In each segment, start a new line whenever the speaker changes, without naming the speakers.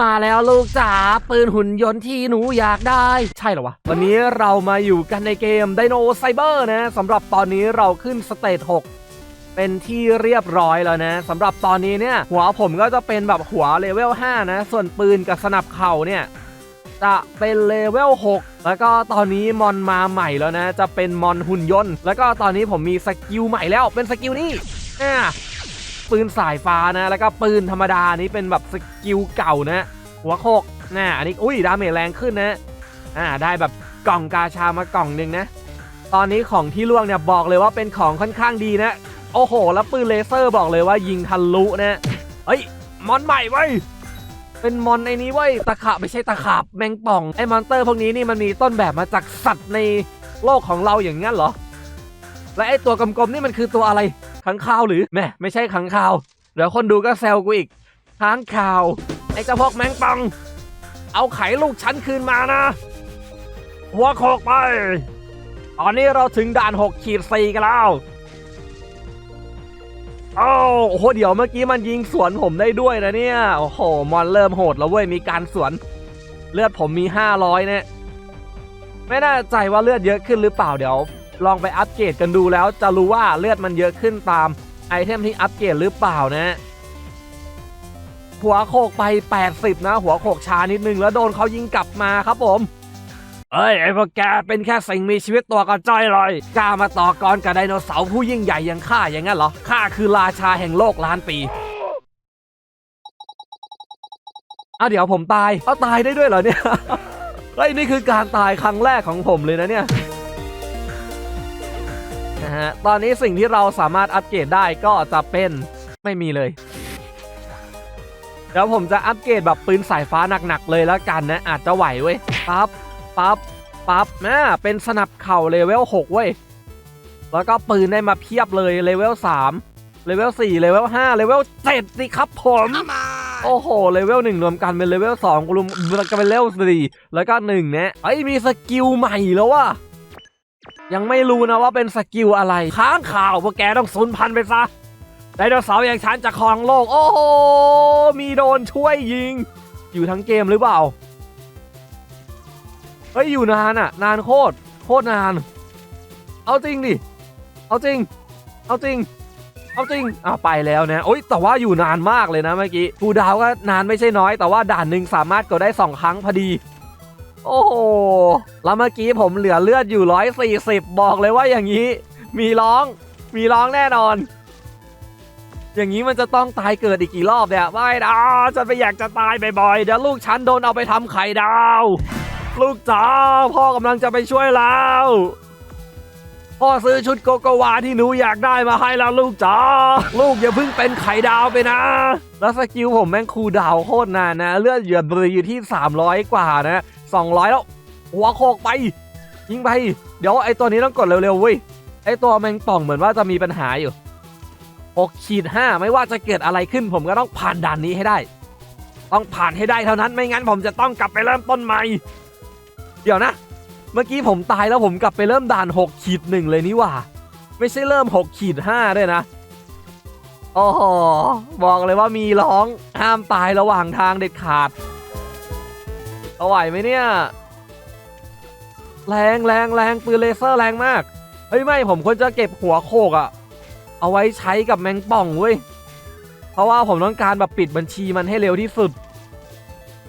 มาแล้วลูกจ๋าปืนหุ่นยนต์ที่หนูอยากได้ ใช่เหรอวะ วันนี้เรามาอยู่กันในเกม Dino Cyber นะสำหรับตอนนี้เราขึ้นสเตจ6เป็นที่เรียบร้อยแล้วนะสำหรับตอนนี้เนี่ย หัวผมก็จะเป็นแบบหัวเลเวล 5 นะ ส่วนปืนกับสนับเข่าเนี่ย จะเป็นเลเวล 6 แล้วก็ตอนนี้มอนมาใหม่แล้วนะ จะเป็นมอนหุ่นยนต์ แล้วก็ตอนนี้ผมมีสกิลใหม่แล้วเป็นสกิลนี่อ่า ปืนสายฟ้านะแล้วก็ปืนธรรมดานี้เป็นแบบสกิลเก่านะหัวโคกนะอันนี้อุ้ยดาเมจแรงขึ้นนะอ่าได้แบบกล่องกาชามากล่องหนึ่งนะ ตอนนี้ของที่ล่วงเนี่ยบอกเลยว่าเป็นของค่อนข้างดีนะ โอ้โห แล้วปืนเลเซอร์บอกเลยว่ายิงทะลุนะเฮ้ยมอนใหม่เว้เป็นมอนไอ้นี้เว้ตะขาบไม่ใช่ตะขาบแมงป่องไอ้มอนเตอร์พวกนี้นี่มันมีต้นแบบมาจากสัตว์ในโลกของเราอย่างงั้นเหรอ และไอ้ตัวกลมๆนี่มันคือตัวอะไร ขังคาวหรือแม่ไม่ใช่ขังคาว เดี๋ยวคนดูก็แซวกูอีกค้างคาว ไอ้เจ้าพวกแมงป่องเอาไข่ลูกฉันคืนมานะ หัวโคกไป ตอนนี้เราถึงด่าน6ขีดสี่กันแล้วอ้าวโอ้โหเดี๋ยวเมื่อกี้มันยิงสวนผมได้ด้วยนะเนี่ย โอ้โห มอนเริ่มโหดแล้วเว้ย มีการสวน เลือดผมมี 500 เนี่ย ไม่น่าใจว่าเลือดเยอะขึ้นหรือเปล่าเดี๋ยว ลองไปอัปเกรดกันดูแล้วจะรู้ว่าเลือดมันเยอะขึ้นตามไอเทมที่อัปเกรดหรือเปล่านะหัวโขกไป 80 นะ หัวโขกช้านิดนึงแล้วโดนเขายิงกลับมาครับผม เอ้ย ไอ้พวกแกเป็นแค่สิ่งมีชีวิตตัวกระจ้อยเลยกล้ามาต่อกรกับไดโนเสาร์ผู้ยิ่งใหญ่อย่างข้าอย่างนั้นเหรอข้าคือราชาแห่งโลกล้านปีอะเดี๋ยวผมตาย เอาตายได้ด้วยเหรอเนี่ยเฮ้ยนี่คือการตายครั้งแรกของผมเลยนะเนี่ย นะฮะ ตอนนี้สิ่งที่เราสามารถอัปเกรดได้ก็จะเป็นไม่มีเลยเดี๋ยวผมจะอัปเกรดแบบปืนสายฟ้าหนักๆเลยแล้วกันนะ อาจจะไหวเว้ยปั๊บปั๊บปั๊บนะเป็นสนับเข่าเลเวล6เว้ย แล้วก็ปืนได้มาเพียบเลยเลเวล3เลเวล4เลเวล5เลเวล7สิครับผมโอ้โห เลเวลหนึ่งรวมกันเป็นเลเวลสองรวมกันเป็นเลเวลสี่แล้วก็หนึ่งเนี่ยไอ้ยมีสกิลใหม่แล้วว่ะ ยังไม่รู้นะว่าเป็นสกิลอะไร ค้างข่าวพวกแกต้องสูญพันธุ์ไปซะไดโนเสาร์อย่างฉันจะครองโลก โอ้โห มีโดนช่วยยิง อยู่ทั้งเกมหรือเปล่า เฮ้ย อยู่นานอะนานโคตร โคตรนาน เอาจริงดิ เอาจริง เอาจริง เอาจริง อะไปแล้วนะโอ้ยแต่ว่าอยู่นานมากเลยนะเมื่อกี้ กูดาวก็นานไม่ใช่น้อย แต่ว่าด่านหนึ่งสามารถกดได้สองครั้งพอดี โอ้โห แล้วเมื่อกี้ผมเหลือเลือดอยู่ร้อยสี่สิบบอกเลยว่าอย่างนี้ มีร้อง มีร้องแน่นอน อย่างนี้มันจะต้องตายเกิดอีกกี่รอบเนี่ยไม่นะฉันไม่อยากจะตายบ่อยๆ เดี๋ยวลูกฉันโดนเอาไปทำไข่ดาว ลูกจ๋าพ่อกำลังจะไปช่วยแล้ว พ่อซื้อชุดโกโกวาที่หนูอยากได้มาให้แล้วลูกจ๋าลูกอย่าเพิ่งเป็นไข่ดาวไปนะ แล้วสกิลผมแม่งคูดาวโคตรนานนะ เลือดเหยือดอยู่ที่ 300 กว่านะ200 แล้ว หัวโคกไป ยิงไป เดี๋ยวไอตัวนี้ต้องกดเร็วๆเว้ยไอตัวแมงป่องเหมือนว่าจะมีปัญหาอยู่6ขีด5ไม่ว่าจะเกิดอะไรขึ้น ผมก็ต้องผ่านด่านนี้ให้ได้ ต้องผ่านให้ได้เท่านั้นไม่งั้นผมจะต้องกลับไปเริ่มต้นใหม่ เดี๋ยวนะ เมื่อกี้ผมตายแล้วผมกลับไปเริ่มด่าน6ขีดหนึ่งเลยนี่ว่า ไม่ใช่เริ่ม6ขีด5ด้วยนะโอ้โหบอกเลยว่ามีร้องห้ามตายระหว่างทางเด็ดขาดเอาไหวไหมเนี่ย แรงแรงแรงปืนเลเซอร์แรงมาก เฮ้ยไม่ผมควรจะเก็บหัวโขกอะเอาไว้ใช้กับแมงป่องเว้ยเพราะว่าผมต้องการแบบปิดบัญชีมันให้เร็วที่สุด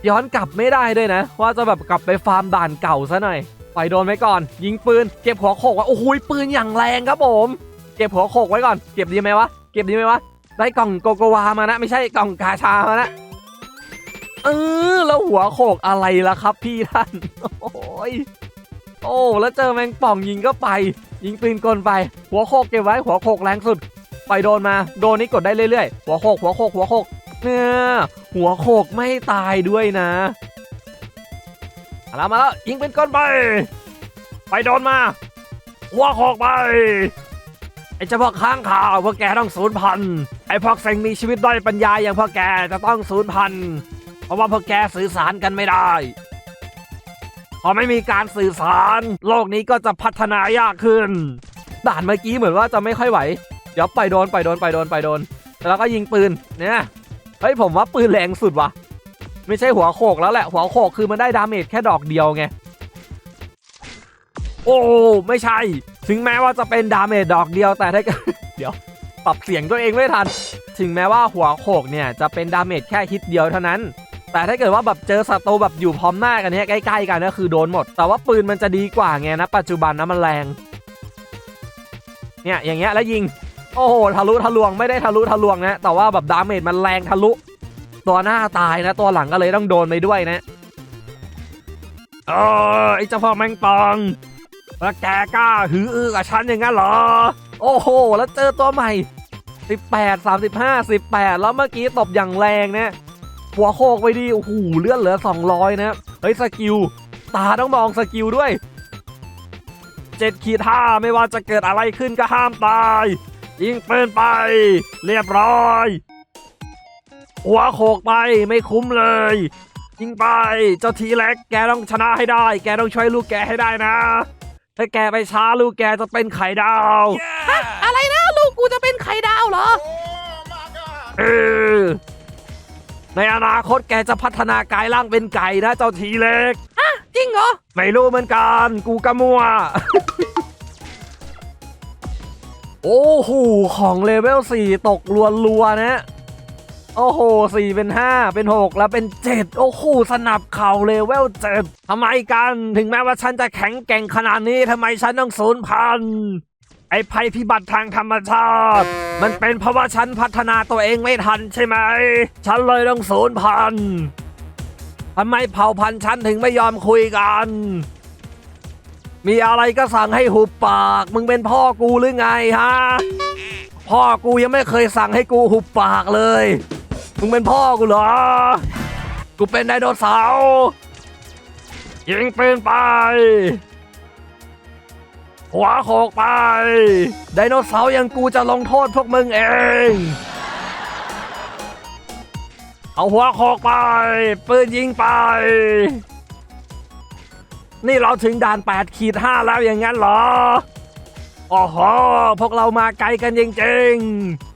ย้อนกลับไม่ได้ด้วยนะ ว่าจะแบบกลับไปฟาร์มด่านเก่าซะหน่อย ปล่อยโดนไว้ก่อน ยิงปืน เก็บหัวโขกไว้โอ้โหปืนอย่างแรงครับผม เก็บหัวโขกไว้ก่อน เก็บดีไหมวะ เก็บดีไหมวะ ได้กล่องโกโกวามานะ ไม่ใช่กล่องกาชามานะ เออแล้วหัวโขกอะไรล่ะครับพี่ท่าน โอ้ย โอ้แล้วเจอแมงป่องยิงก็ไป ยิงปืนกลไป หัวโขกเก็บไว้ หัวโขกแรงสุด ปล่อยโดนมา โดนนี้กดได้เรื่อยๆ หัวโขก หัวโขก หัวโขก เนี่ย หัวโขกไม่ตายด้วยนะ มาแล้วมาแล้วยิงเป็นก้อนไป ไปโดนมาหัวโขกไป ไอ้เจ้าพวกข้างข่าวพวกแกต้องสูญพันไอ้พวกสิ่งมีชีวิตด้อยปัญญาอย่างพวกแกจะต้องสูญพันเพราะว่าพวกแกสื่อสารกันไม่ได้พอไม่มีการสื่อสาร โลกนี้ก็จะพัฒนายากขึ้น ด่านเมื่อกี้เหมือนว่าจะไม่ค่อยไหว เดี๋ยวไปโดนไปโดนไปโดนไปโดน แล้วก็ยิงปืนเนี่ยเฮ้ยผมว่าปืนแรงสุดว่ะ ไม่ใช่หัวโขกแล้วแหละหัวโขกคือมันได้ดาเมจแค่ดอกเดียวไงโอ้ไม่ใช่ ถึงแม้ว่าจะเป็นดาเมจดอกเดียวแต่ถ้าเกิดเดี๋ยวปรับเสียงตัวเองไม่ทัน ถึงแม้ว่าหัวโขกเนี่ยจะเป็นดาเมจแค่ฮิตเดียวเท่านั้น แต่ถ้าเกิดว่าแบบเจอศัตรูแบบอยู่พร้อมหน้ากันเนี่ยใกล้ๆกันก็คือโดนหมด แต่ว่าปืนมันจะดีกว่าไงนะปัจจุบันนะมันแรง เนี่ยอย่างเงี้ยแล้วยิง โอ้โหทะลุทะลวงไม่ได้ทะลุทะลวงนะแต่ว่าแบบดาเมจมันแรงทะลุ ตัวหน้าตายนะ ตัวหลังก็เลยต้องโดนไปด้วยนะเออไอ้เจ้าพ่อแมงปองแล้วแกกล้าหืออือกับฉันอย่างนั้นเหรอ โอ้โห แล้วเจอตัวใหม่ 18 35 18 แล้วเมื่อกี้ตบอย่างแรงนะหัวโคกไปดีโอ้โหเลือดเหลือ 200 นะ เฮ้ย สกิล ตาต้องมองสกิลด้วยเจ็ดขีดห้าไม่ว่าจะเกิดอะไรขึ้นก็ห้ามตาย ยิงปืนไป เรียบร้อย หัวโขกไปไม่คุ้มเลย ยิงไปเจ้าทีเล็กแกต้องชนะให้ได้ แกต้องช่วยลูกแกให้ได้นะ ถ้าแกไปช้าลูกแกจะเป็นไข่ดาว
อะไรนะลูกกูจะเป็นไข่ดาวเหรอ
เออในอนาคตแกจะพัฒนากายร่างเป็นไก่นะเจ้าทีเล็ก
จริงเหรอ
ไม่รู้เหมือนกันกูกะมัว โอ้โหของเลเวล4ตกรัวๆนะ โอ้โห4เป็น5เป็น6แล้วเป็น7โอ้โหสนับเข่าเลเวล7ทำไมกันถึงแม้ว่าฉันจะแข็งแกร่งขนาดนี้ทำไมฉันต้องสูญพันธุ์ไอ้ภัยพิบัติทางธรรมชาติ มันเป็นเพราะว่าฉันพัฒนาตัวเองไม่ทันใช่ไหม ฉันเลยต้องสูญพันธุ์ทำไมเผ่าพันธุ์ฉันถึงไม่ยอมคุยกัน มีอะไรก็สั่งให้หุบปาก มึงเป็นพ่อกูหรือไงฮะ พ่อกูยังไม่เคยสั่งให้กูหุบปากเลย มึงเป็นพ่อกูเหรอ กูเป็นไดโนเสาร์ยิงปืนไป หัวโขกไป ไดโนเสาร์อยังกูจะลงโทษพวกมึงเอง เอาหัวโขกไป ปืนยิงไป นี่เราถึงด่าน8ขีด5แล้วอย่างนั้นเหรอ โอ้โห พวกเรามาไกลกันจริงๆ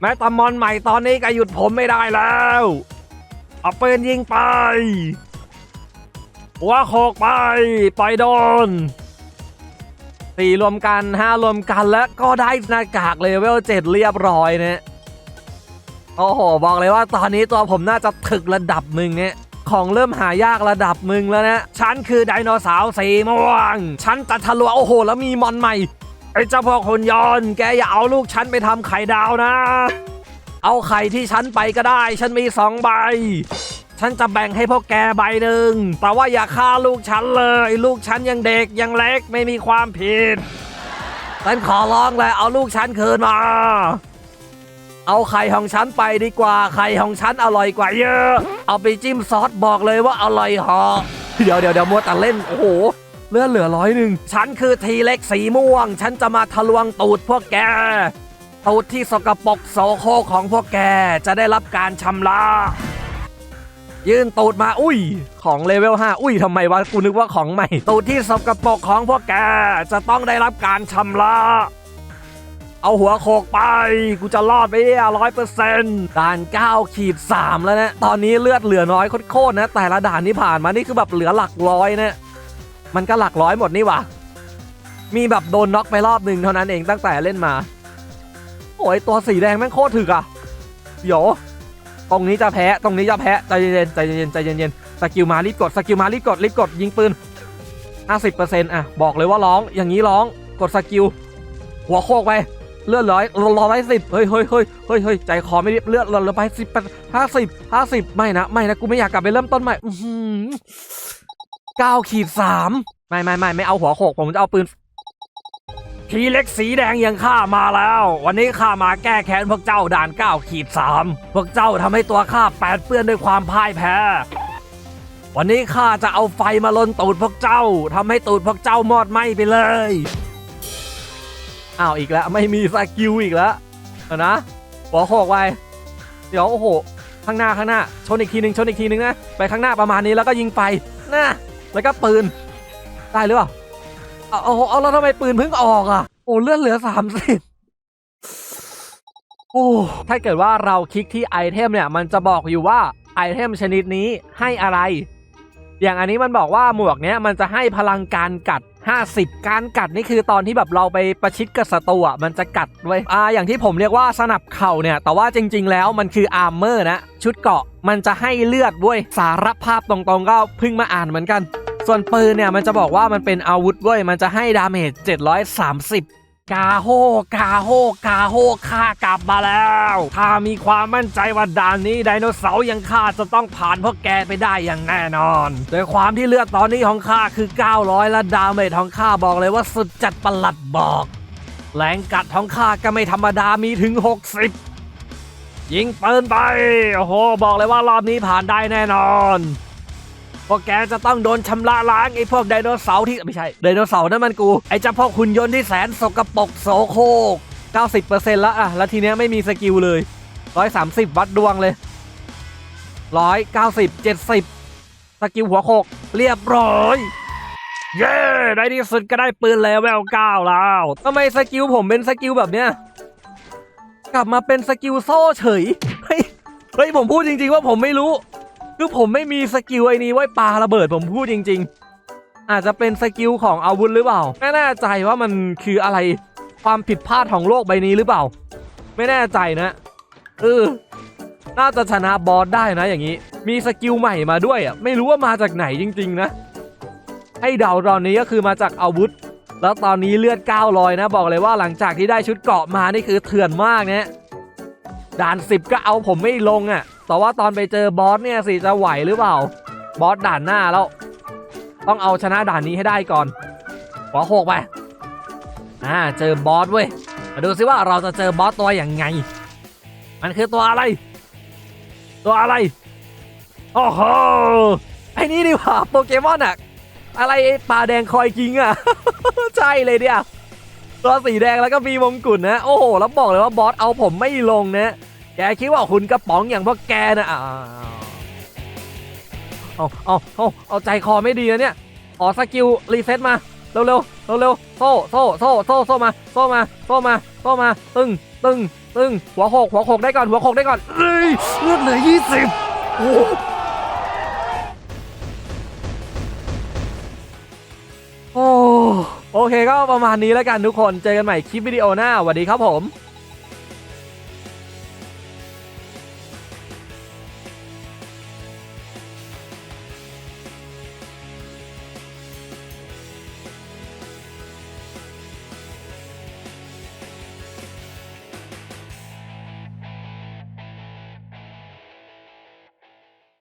แม้ตามอนใหม่ตอนนี้ก็หยุดผมไม่ได้แล้วเอาปืนยิงไป หัวโขกไปไปโดนสี่รวมกันห้ารวมกันแล้วก็ได้หน้ากากเลเวล7เรียบร้อยเนะโอ้โห บอกเลยว่าตอนนี้ตัวผมน่าจะถึกระดับหนึ่งเนี่ยของเริ่มหายากระดับหนึ่งแล้วนะ ฉันคือไดโนเสาร์สีม่วง ฉันจะทะลวงโอ้โห แล้วมีมอนใหม่ อ้เจ้าพ่อคนยอน แกอย่าเอาลูกฉันไปทำไข่ดาวนะ เอาไข่ที่ฉันไปก็ได้ ฉันมีสองใบ ฉันจะแบ่งให้พวกแกใบหนึ่ง แต่ว่าอย่าฆ่าลูกฉันเลย ลูกฉันยังเด็กยังเล็กไม่มีความผิด ฉันขอร้องเลยเอาลูกฉันคืนมา เอาไข่ของฉันไปดีกว่า ไข่ของฉันอร่อยกว่าเยอะ เอาไปจิ้มซอสบอกเลยว่าอร่อยเหอเดี๋ยวเดี๋ยวเดี๋ยวมัวแต่เล่น โอ้โห เลือดเหลือร้อยหนึ่ง ฉันคือทีเล็กสีม่วง ฉันจะมาทะลวงตูดพวกแก ตูดที่สกปรกโสโครกของพวกแกจะได้รับการชำระยื่นตูดมาอุ้ย ของเลเวล5อุ้ยทำไมวะกูนึกว่าของใหม่ ตูดที่สกปรกของพวกแกจะต้องได้รับการชำระเอาหัวโขกไป กูจะรอดไปเนี่ยร้อยเปอร์เซ็นต์ด่าน9ขีด3แล้วนะ ตอนนี้เลือดเหลือน้อยโคตรๆนะ แต่ละด่านที่ผ่านมานี่คือแบบเหลือหลักร้อยนะ มันก็หลักร้อยหมดนี่วะมีแบบโดนน็อกไปรอบหนึ่งเท่านั้นเองตั้งแต่เล่นมา โอ้ยตัวสีแดงแม่งโคตรถึกอะเดี๋ยวตรงนี้จะแพ้ตรงนี้จะแพ้ใจเย็นใจเย็นใจเย็นสกิลมารีบกดสกิลมารีบกดรีบกดยิงปืน50%อะบอกเลยว่าร้องอย่างนี้ร้องกดสกิลหัวโคกไปเลือดร้อยร้อยสิบเฮ้ยเฮ้ยเฮ้ยเฮ้ยเฮ้ยใจคอไม่รีบเลือดเราไปสิบห้าสิบห้าสิบไม่นะไม่นะกูไม่อยากกลับไปเริ่มต้นใหม่ เก้าขีดสามไม่ไม่ไม่ไม่เอาหัวโขกผมจะเอาปืนทีเล็กสีแดงยังข้ามาแล้ว วันนี้ข้ามาแก้แค้นพวกเจ้าด่านเก้าขีดสามพวกเจ้าทำให้ตัวข้าแปดเปื้อนด้วยความพ่ายแพ้ วันนี้ข้าจะเอาไฟมาลนตูดพวกเจ้าทำให้ตูดพวกเจ้ามอดไหม้ไปเลยอ้าวอีกแล้วไม่มีสกิลอีกแล้วนะหัวโขกไปเดี๋ยวโอ้โหข้างหน้าข้างหน้าชนอีกทีหนึ่งชนอีกทีหนึ่งนะไปข้างหน้าประมาณนี้แล้วก็ยิงไปนะ แล้วก็ปืน ได้หรือเปล่าเอาเอาเอาแล้วทำไมปืนเพิ่งออกอะ โอ้เลือดเหลือสามสิบโอ้ถ้าเกิดว่าเราคลิกที่ไอเทมเนี่ย มันจะบอกอยู่ว่าไอเทมชนิดนี้ให้อะไร อย่างอันนี้มันบอกว่าหมวกเนี้ยมันจะให้พลังการกัด 50 การกัดนี่คือตอนที่แบบเราไปประชิดกับศัตรูอะมันจะกัดไว้ยอ่าอย่างที่ผมเรียกว่าสนับเข่าเนี่ย แต่ว่าจริง ๆ แล้วมันคืออาร์เมอร์นะชุดเกราะมันจะให้เลือดเว้ยสารภาพตรงๆก็เพิ่งมาอ่านเหมือนกัน ส่วนปืนเนี่ยมันจะบอกว่ามันเป็นอาวุธเว้ยมันจะให้ดาเมจ730 กาโฮกาโฮกาโฮข้ากลับมาแล้วข้ามีความมั่นใจว่าด่านนี้ไดโนเสาร์ยังข้าจะต้องผ่านพวกแกไปได้อย่างแน่นอนโดยความที่เลือดตอนนี้ของข้าคือ 900 และดาเมจของข้าบอกเลยว่าสุดจัดประหลัดบอกแรงกัดของข้าก็ไม่ธรรมดามีถึง 60 ยิงปืนไป โอ้โห บอกเลยว่ารอบนี้ผ่านได้แน่นอน พวกแกจะต้องโดนชำระล้างไอ้พวกไดโนเสาร์ที่ไม่ใช่ไดโนเสาร์นั่นมันกู ไอ้เจ้าพวกหุ่นยนต์ที่แสนสกปรกโสโครก90%แล้วอะแล้วทีเนี้ยไม่มีสกิลเลย 130 วัดดวงเลย 190 70 สกิลหัวโคกเรียบร้อย เย้ในที่สุดก็ได้ปืนเลเวล9แล้วทำไมสกิลผมเป็นสกิลแบบเนี้ยกลับมาเป็นสกิลโซ่เฉยเฮ้ยเฮ้ยผมพูดจริงๆว่าผมไม่รู้ คือผมไม่มีสกิลไอ้นี้ไว้ปาระเบิดผมพูดจริง ๆ อาจจะเป็นสกิลของอาวุธหรือเปล่า ไม่แน่ใจว่ามันคืออะไรความผิดพลาดของโลกใบนี้หรือเปล่า ไม่แน่ใจนะเออน่าจะชนะบอสได้นะอย่างนี้ มีสกิลใหม่มาด้วยอะไม่รู้ว่ามาจากไหนจริง ๆ นะให้เดาตอนนี้ก็คือมาจากอาวุธ แล้วตอนนี้เลือด900นะ บอกเลยว่าหลังจากที่ได้ชุดเกราะมานี่คือเถื่อนมากนะด่าน10ก็เอาผมไม่ลงอะ แต่ว่าตอนไปเจอบอสเนี่ยสิจะไหวหรือเปล่า บอสด่านหน้าแล้ว ต้องเอาชนะด่านนี้ให้ได้ก่อนหัวโขกไป อ่า เจอบอสเว้ย มาดูซิว่าเราจะเจอบอสตัวอย่างไง มันคือตัวอะไร ตัวอะไร โอ้โห ไอ้นี่ดีกว่าโปเกมอนอะอะไรปลาแดงคอยกิงอะใช่เลยเนี่ย ตัวสีแดงแล้วก็มีมงกุฎนะ โอ้โห แล้วบอกเลยว่าบอสเอาผมไม่ลงนะ แกคิดว่าคุณกระป๋องอย่างพวกแกนะอ่าเอาเอาเอาเอาใจคอไม่ดีนะเนี่ยขอสกิลรีเซ็ตมา เร็วเร็วเร็วเร็วโซ่โซ่โซ่โซ่โซ่มาโซ่มาโซ่มาโซ่มาตึงตึงตึงหัวโขกหัวโขกได้ก่อนหัวโขกได้ก่อนเอ้ยเลือดเหลือยี่สิบโอ้โหโอ้โอเคก็ประมาณนี้แล้วกันทุกคน เจอกันใหม่คลิปวิดีโอหน้าสวัสดีครับผม